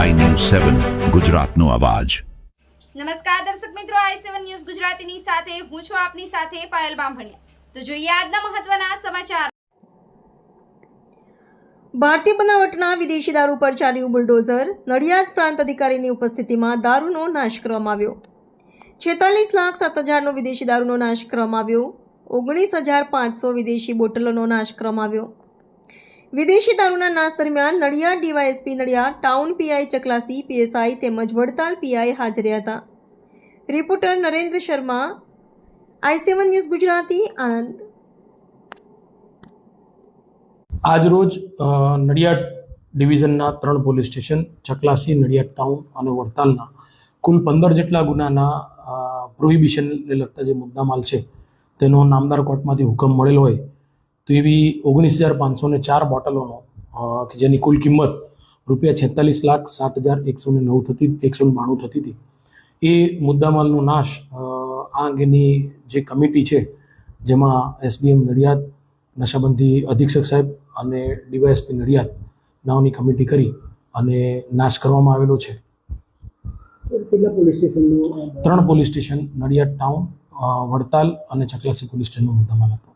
સેવન ગુજરાતનો અવાજ. નમસ્કાર દર્શક મિત્રો આઈ સેવન ન્યૂઝ ગુજરાતીની સાથે હું છું આપની સાથે પાયલ બામભણિયા. તો જોઈએ આજના મહત્વના સમાચાર. ભારતીય બનાવટના વિદેશી દારૂ પર ચાલ્યું બુલડોઝર નડિયાદ પ્રાંત અધિકારીની ઉપસ્થિતિમાં દારૂનો નાશ કરવામાં આવ્યો. છેતાલીસ લાખ સાત હજારનો વિદેશી દારૂનો નાશ કરવામાં આવ્યો. ઓગણીસ હજાર પાંચસો વિદેશી બોટલોનો નાશ કરવામાં આવ્યો. વિદેશી દારૂના નાશ દરમિયાન Nadiad DYSP Nadiad, town PI Chaklasi, PSI તેમજ વડતાલ પીઆઈ હાજર હતા. Reporter Narendra Sharma, I seven news Gujarati, Anand. આજરોજ નડિયાદ ડિવિઝનના ત્રણ police station, Chaklasi, Nadiad town અને વડતાલના કુલ પંદર જેટલા ગુનાના પ્રોહિબિશનને લગતા જે મુદ્દામાલ છે, તેનો નામદાર કોર્ટમાંથી હુકમ મળેલ હોય તો એવી ઓગણીસ હજાર પાંચસો ને ચાર બોટલોનો કે જેની કુલ કિંમત રૂપિયા છેતાલીસ લાખ સાત હજાર એકસો ને નવ થતી એકસો ને બાણું થતી હતી. એ મુદ્દામાલનો નાશ આ અંગેની જે કમિટી છે જેમાં એસડીએમ નડિયાદ નશાબંધી અધિક્ષક સાહેબ અને ડીવાયએસપી નડિયાદ નાઓની કમિટી કરી અને નાશ કરવામાં આવેલો છે. સર પોલીસ સ્ટેશનનું? ત્રણ police station Nadiad town Vadtal અને ચકલાસી પોલીસ સ્ટેશનનો મુદ્દામાલ હતો.